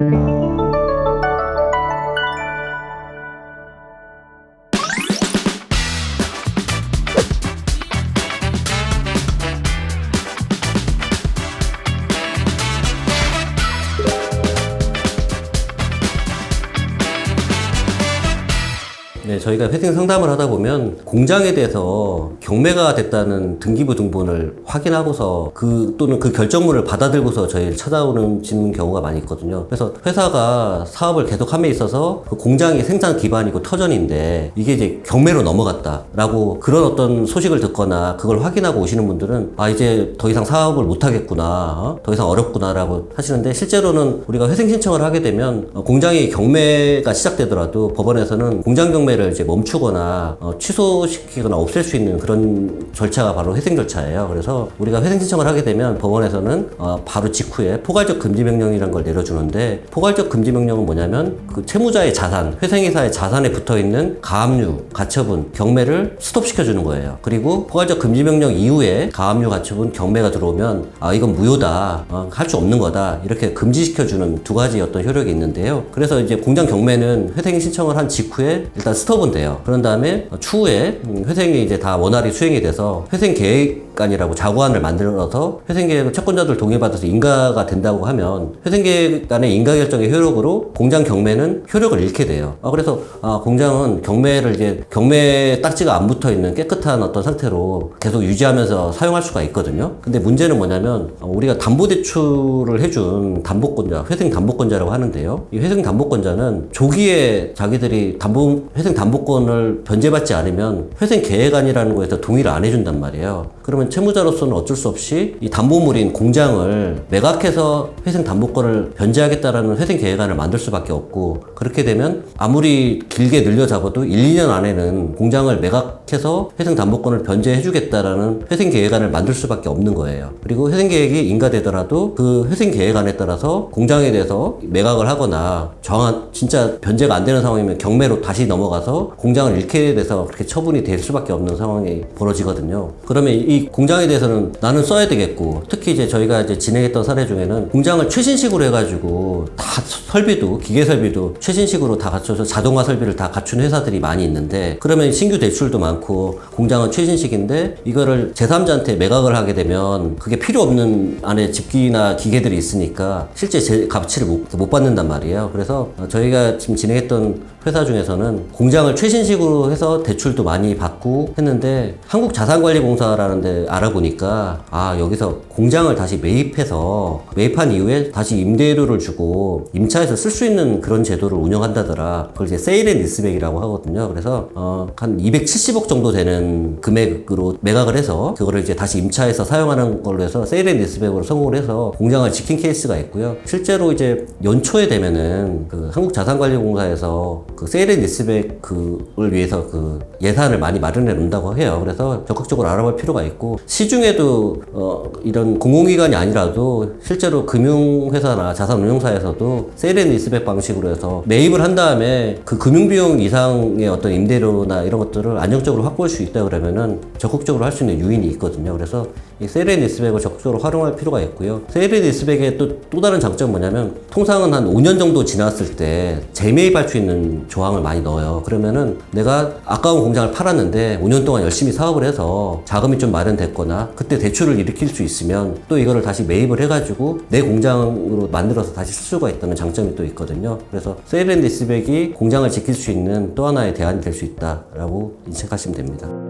Mm-hmm. 네, 저희가 회생 상담을 하다 보면 공장에 대해서 경매가 됐다는 등기부 등본을 확인하고서 그 또는 그 결정문을 받아들고서 저희를 찾아오는 경우가 많이 있거든요. 그래서 회사가 사업을 계속함에 있어서 그 공장이 생산 기반이고 터전인데 이게 이제 경매로 넘어갔다라고 그런 어떤 소식을 듣거나 그걸 확인하고 오시는 분들은 아 이제 더 이상 사업을 못 하겠구나, 어? 더 이상 어렵구나라고 하시는데 실제로는 우리가 회생 신청을 하게 되면 어, 공장이 경매가 시작되더라도 법원에서는 공장 경매 를 이제 멈추거나 어, 취소시키거나 없앨 수 있는 그런 절차가 바로 회생 절차예요. 그래서 우리가 회생 신청을 하게 되면 법원에서는 어, 바로 직후에 포괄적 금지 명령이라는 걸 내려주는데 포괄적 금지 명령은 뭐냐면 그 채무자의 자산, 회생회사의 자산에 붙어 있는 가압류, 가처분, 경매를 스톱시켜 주는 거예요. 그리고 포괄적 금지 명령 이후에 가압류, 가처분, 경매가 들어오면 아 이건 무효다, 어, 할수 없는 거다 이렇게 금지시켜 주는 두 가지 어떤 효력이 있는데요. 그래서 이제 공장 경매는 회생 신청을 한 직후에 일단 스톱은 돼요. 그런 다음에 추후에 음, 회생이 이제 다 원활히 수행이 돼서 회생 계획안이라고 자구안을 만들어서 회생 계획을 채권자들 동의받아서 인가가 된다고 하면 회생 계획안의 인가 결정의 효력으로 공장 경매는 효력을 잃게 돼요. 아, 그래서 아, 공장은 경매를 이제 경매 딱지가 안 붙어 있는 깨끗한 어떤 상태로 계속 유지하면서 사용할 수가 있거든요. 근데 문제는 뭐냐면 어, 우리가 담보대출을 해준 담보권자, 회생 담보권자라고 하는데요. 이 회생 담보권자는 조기에 자기들이 담보 회생 담보권을 변제받지 않으면 회생 계획안이라는 거에서 동의를 안 해준단 말이에요. 그러면 채무자로서는 어쩔 수 없이 이 담보물인 공장을 매각해서 회생 담보권을 변제하겠다라는 회생 계획안을 만들 수밖에 없고 그렇게 되면 아무리 길게 늘려 잡아도 1, 2년 안에는 공장을 매각해서 회생 담보권을 변제해 주겠다라는 회생 계획안을 만들 수밖에 없는 거예요. 그리고 회생 계획이 인가되더라도 그 회생 계획안에 따라서 공장에 대해서 매각을 하거나 정한 진짜 변제가 안 되는 상황이면 경매로 다시 넘어가서 공장을 잃게 돼서 그렇게 처분이 될 수밖에 없는 상황이 벌어지거든요. 그러면 이 공장에 대해서는 나는 써야 되겠고 특히 이제 저희가 이제 진행했던 사례 중에는 공장을 최신식으로 해가지고 다 설비도 기계 설비도 최신식으로 다 갖춰서 자동화 설비를 다 갖춘 회사들이 많이 있는데 그러면 신규 대출도 많고 공장은 최신식인데 이거를 제3자한테 매각을 하게 되면 그게 필요 없는 안에 집기나 기계들이 있으니까 실제 제 가치를 못, 못 받는단 말이에요. 그래서 저희가 지금 진행했던 회사 중에서는 공장 을 최신식으로 해서 대출도 많이 받고 했는데 한국자산관리공사라는 데 알아보니까 아 여기서 공장을 다시 매입해서 매입한 이후에 다시 임대료를 주고 임차해서 쓸 수 있는 그런 제도를 운영한다더라. 그걸 이제 세일 앤 리스백이라고 하거든요. 그래서 어, 한 270억 정도 되는 금액으로 매각을 해서 그거를 이제 다시 임차해서 사용하는 걸로 해서 세일 앤 리스백으로 성공을 해서 공장을 지킨 케이스가 있고요. 실제로 이제 연초에 되면은 그 한국자산관리공사에서 그 세일 앤 리스백 그을 위해서 그 예산을 많이 마련해 놓는다고 해요. 그래서 적극적으로 알아볼 필요가 있고 시중에도 어 이런 공공기관이 아니라도 실제로 금융회사나 자산운용사에서도 세일 앤 리스백 방식으로 해서 매입을 한 다음에 그 금융비용 이상의 어떤 임대료나 이런 것들을 안정적으로 확보할 수 있다 그러면은 적극적으로 할 수 있는 유인이 있거든요. 그래서 이 세일 앤 리스백을 적극적으로 활용할 필요가 있고요. 세일 앤 리스백의 또, 또 다른 장점은 뭐냐면 통상은 한 5년 정도 지났을 때 재매입할 수 있는 조항을 많이 넣어요. 그러면은 내가 아까운 공장을 팔았는데 5년 동안 열심히 사업을 해서 자금이 좀 마련됐거나 그때 대출을 일으킬 수 있으면 또 이거를 다시 매입을 해가지고 내 공장으로 만들어서 다시 쓸 수가 있다는 장점이 또 있거든요. 그래서 세일 앤 리스백이 공장을 지킬 수 있는 또 하나의 대안이 될 수 있다라고 인식하시면 됩니다.